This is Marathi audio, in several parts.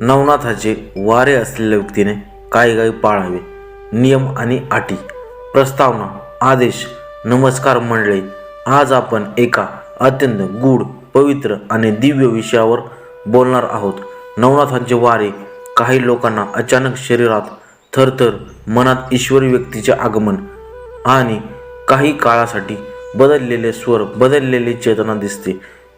नवनाथाचे वारे असलेल्या व्यक्तीने काय काय पाळावे. नियम आणि अटी प्रस्तावना आदेश नमस्कार मंडळी आज आपण एका अत्यंत गूढ पवित्र आणि दिव्य विषयावर बोलणार आहोत. नवनाथांचे वारे काही लोकांना अचानक शरीरात थरथर मनात ईश्वरी व्यक्तीचे आगमन आणि काही काळासाठी बदललेले स्वर बदललेली चेतना दिसते.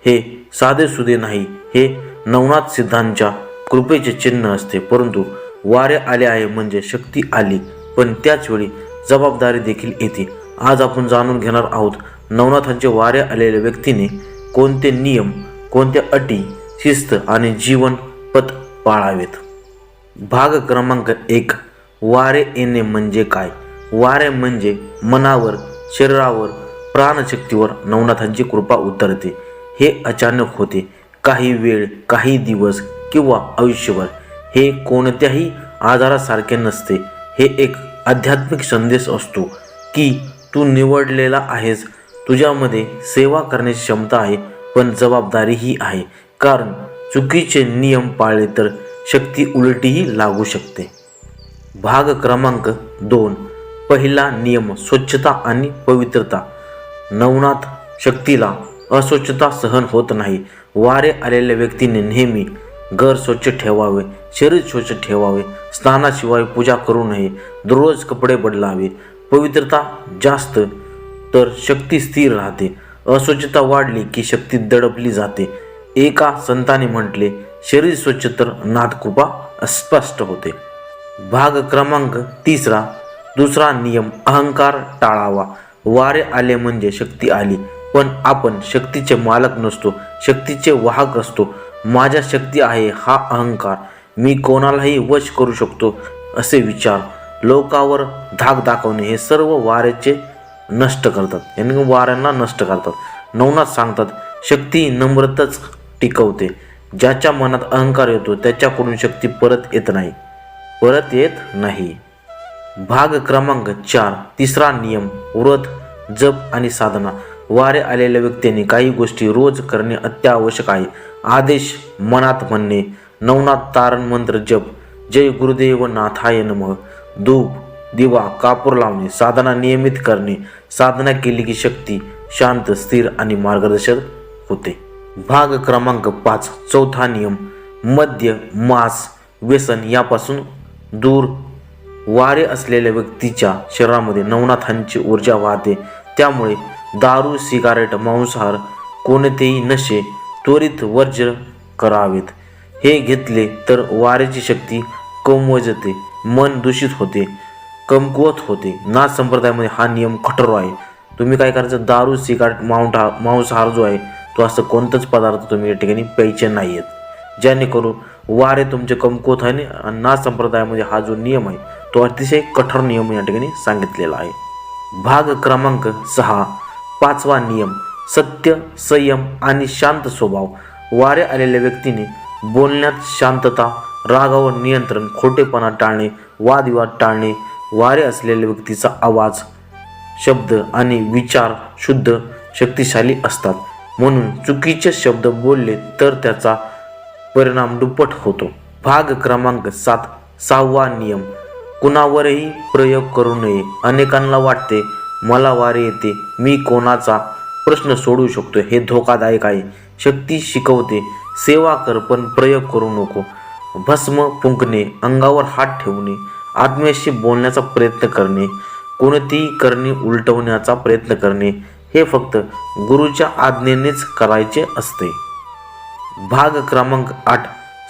हे साधे सुधे नाही हे नवनाथ सिद्धांच्या कृपेचे चिन्ह असते परंतु वारे आले आहे म्हणजे शक्ती आली पण त्याच वेळी जबाबदारी देखील येते. आज आपण जाणून घेणार आहोत नवनाथांचे वारे आलेल्या व्यक्तीने कोणते नियम कोणत्या अटी शिस्त आणि जीवन पथ पाळावेत? भाग क्रमांक एक वारे येणे म्हणजे काय? वारे म्हणजे मनावर शरीरावर प्राणशक्तीवर नवनाथांची कृपा उतरते. हे अचानक होते. काही वेळ काही दिवस किंवा आयुष्यभर हे कोणत्याही आजारासारखे नसते. हे एक आध्यात्मिक संदेश असतो की तू निवडलेला आहेस. तुझ्यामध्ये सेवा करण्याची क्षमता आहे पण जबाबदारीही आहे. कारण चुकीचे नियम पाळले तर शक्ती उलटीही लागू शकते. भाग क्रमांक दोन. पहिला नियम स्वच्छता आणि पवित्रता. नवनाथ शक्तीला अस्वच्छता सहन होत नाही. वारे आलेल्या व्यक्तीने नेहमी घर स्वच्छ ठेवावे शरीर स्वच्छ ठेवावे स्नानाशिवाय पूजा करू नये दररोज कपडे बदलावे. पवित्रता जास्त तर शक्ती स्थिर राहते. अस्वच्छता वाढली की शक्ती दडपली जाते. एका संताने म्हटले शरीर स्वच्छ तर नादकृपा अस्पष्ट होते. भाग क्रमांक तिसरा. दुसरा नियम अहंकार टाळावा. वारे आले म्हणजे शक्ती आली पण आपण शक्तीचे मालक नसतो शक्तीचे वाहक असतो. माझ्या शक्ती आहे हा अहंकार. मी कोणालाही वश करू शकतो असे विचार. लोकावर धाक दाखवणे हे सर्व वाऱ्याचे नष्ट करतात. यांनी वाऱ्यांना नष्ट करतात. नवनाथ सांगतात शक्ती नम्रतच टिकवते. ज्याच्या मनात अहंकार येतो त्याच्याकडून शक्ती परत येत नाही. परत येत नाही. भाग क्रमांक चार तिसरा नियम व्रत जप आणि साधना. वारे आलेल्या व्यक्तीने काही गोष्टी रोज करणे अत्यावश्यक आहे. आदेश मनात म्हणणे नवनाथ तारण मंत्र जप जय गुरुदेव नाथाय नम धूप दिवा कापूर लावणे साधना नियमित करणे साधना केली की शक्ती शांत स्थिर आणि मार्गदर्शक होते. भाग क्रमांक पाच चौथा नियम मद्य मांस व्यसन यापासून दूर. वारे असलेल्या व्यक्तीच्या शरीरामध्ये नवनाथांची ऊर्जा वाहते. त्यामुळे दारू सिगारेट मांसाहार कोणतेही नशे त्वरित वर्ज्य करावेत. हे घेतले तर वाऱ्याची शक्ती कमवजते मन दूषित होते कमकुवत होते. नाथ संप्रदायामध्ये हा नियम कठोर आहे. तुम्ही काय करायचं? दारू सिगारेट मांस मांसाहार जो आहे तो असं कोणताच पदार्थ तुम्ही या ठिकाणी प्यायचे नाही आहेत जेणेकरून वारे तुमचे कमकुवत आहे आणि नाथ संप्रदायामध्ये हा जो नियम आहे तो अतिशय कठोर नियम या ठिकाणी सांगितलेला आहे. भाग क्रमांक सहा. पाचवा नियम सत्य संयम आणि शांत स्वभाव. वारे आलेल्या व्यक्तीने बोलण्यात शांतता रागावर नियंत्रण खोटेपणा टाळणे वादविवाद टाळणे वारे असलेल्या व्यक्तीचा आवाज शब्द आणि विचार शुद्ध शक्तिशाली असतात. म्हणून चुकीचे शब्द बोलले तर त्याचा परिणाम दुप्पट होतो. भाग क्रमांक सात सहावा नियम. कुणावरही प्रयोग करू नये. अनेकांना वाटते मला वारे येते. मी कोणाचा प्रश्न सोडू शकतो? हे धोकादायक आहे. शक्ती शिकवते. सेवा कर पण प्रयोग करू नको. भस्म फुंकणे अंगावर हात ठेवणे आत्म्याशी बोलण्याचा प्रयत्न करणे कोणतीही करणे उलटवण्याचा प्रयत्न करणे हे फक्त गुरुच्या आज्ञेनेच करायचे असते. भाग क्रमांक आठ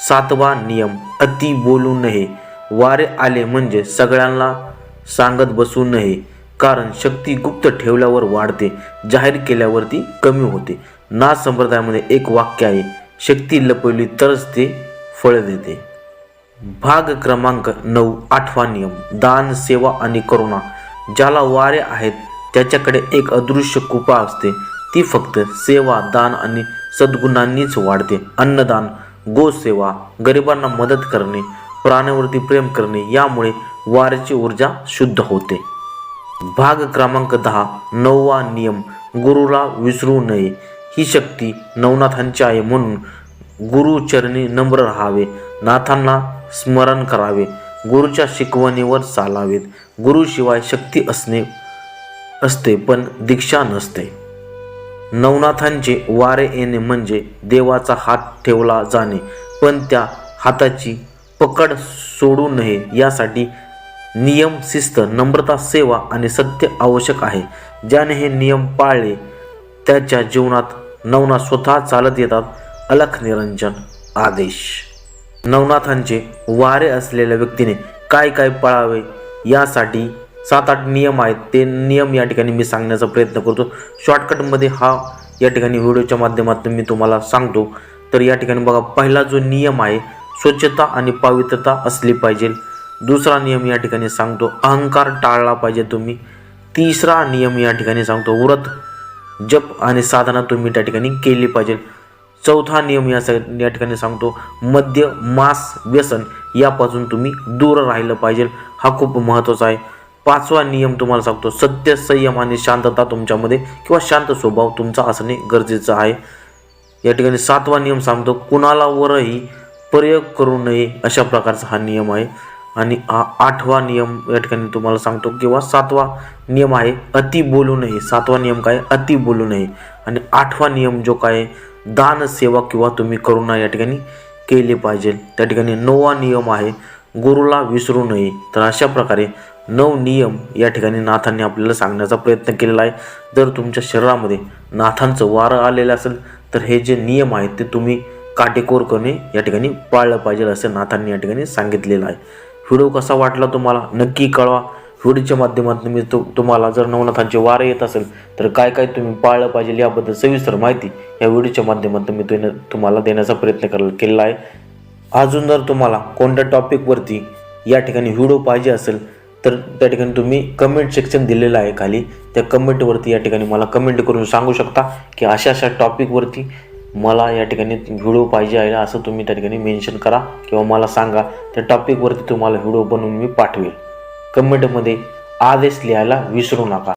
सातवा नियम अति बोलू नये. वारे आले म्हणजे सगळ्यांना सांगत बसू नये. कारण शक्ती गुप्त ठेवल्यावर वाढते जाहीर केल्यावरती कमी होते. नाथ संप्रदायामध्ये एक वाक्य आहे शक्ती लपवली तरच ते फळ देते. भाग क्रमांक नऊ आठवा नियम दान सेवा आणि करुणा. ज्याला वारे आहेत त्याच्याकडे एक अदृश्य कृपा असते. ती फक्त सेवा दान आणि सद्गुणांनीच वाढते. अन्नदान गोसेवा गरिबांना मदत करणे प्राण्यावरती प्रेम करणे यामुळे वाऱ्याची ऊर्जा शुद्ध होते. भाग क्रमांक दहा नववा नियम. गुरुला विसरू नये. ही शक्ती नवनाथांची आहे म्हणून गुरुचरणी नम्र राहावे. नाथांना स्मरण करावे. गुरुच्या शिकवणीवर चालावेत. गुरुशिवाय शक्ती असणे असते पण दीक्षा नसते. नवनाथांचे वारे येणे म्हणजे देवाचा हात ठेवला जाणे पण त्या हाताची पकड सोडू नये यासाठी नियम शिस्त नम्रता सेवा आणि सत्य आवश्यक आहे ज्याने हे नियम पाळले त्याच्या जीवनात नवनाथ स्वतः चालत येतात अलख निरंजन आदेश. नवनाथांचे वारे असलेल्या व्यक्तीने काय काय पाळावे यासाठी सात आठ नियम आहेत. ते नियम या ठिकाणी मी सांगण्याचा प्रयत्न करतो. शॉर्टकटमध्ये हा या ठिकाणी व्हिडिओच्या माध्यमातून मी तुम्हाला सांगतो. तर या ठिकाणी बघा पहिला जो नियम आहे स्वच्छता आणि पवित्रता असली पाहिजे. दुसरा नियम या ठिकाणी सांगतो अहंकार टाळला पाहिजे तुम्ही. तिसरा नियम या ठिकाणी सांगतो व्रत जप आणि साधना तुम्ही त्या ठिकाणी केली पाहिजे. चौथा नियम या या ठिकाणी सांगतो मद्य मांस व्यसन यापासून तुम्ही दूर राहिलं पाहिजे. हा खूप महत्त्वाचा आहे. पाचवा नियम तुम्हाला सांगतो सत्य संयम आणि शांतता तुमच्यामध्ये किंवा शांत स्वभाव तुमचा असणे गरजेचं आहे. या ठिकाणी सातवा नियम सांगतो कुणाला वरही प्रयोग करू नये अशा प्रकारचा हा नियम आहे. आणि आठवा नियम या ठिकाणी तुम्हाला सांगतो किंवा सातवा नियम आहे अति बोलू नये. सातवा नियम काय? अति बोलू नये. आणि आठवा नियम जो काय? आहे, दान सेवा किंवा तुम्ही करुणा या ठिकाणी केली पाहिजे. त्या ठिकाणी नववा नियम आहे गुरुला विसरू नये. तर अशा प्रकारे नऊ नियम या ठिकाणी नाथांनी आपल्याला सांगण्याचा प्रयत्न केलेला आहे. जर तुमच्या शरीरामध्ये नाथांचं वारं आलेलं असेल तर हे जे नियम आहेत ते तुम्ही काटेकोरपणे या ठिकाणी पाळलं पाहिजे असं नाथांनी या ठिकाणी सांगितलेलं आहे. व्हिडिओ कसा वाटला तुम्हाला? नक्की कळवा. व्हिडिओच्या माध्यमातून मी तो तुम्हाला जर नवनाथांचे वारे येत असेल तर काय काय तुम्ही पाळलं पाहिजे याबद्दल सविस्तर माहिती या व्हिडिओच्या माध्यमातून मी तुम- तुम्हाला देण्याचा प्रयत्न कर केलेला आहे. अजून जर तुम्हाला कोणत्या टॉपिकवरती या ठिकाणी व्हिडिओ पाहिजे असेल तर त्या ठिकाणी तुम्ही कमेंट सेक्शन दिलेलं आहे खाली. त्या कमेंटवरती या ठिकाणी मला कमेंट करून सांगू शकता की अशा अशा टॉपिकवरती मला या ठिकाणी व्हिडिओ पाहिजे आहे असं तुम्ही त्या ठिकाणी मेन्शन करा किंवा मला सांगा. त्या टॉपिकवरती तुम्हाला व्हिडिओ बनवून मी पाठवेल. कमेंटमध्ये आदेश लिहायला विसरू नका.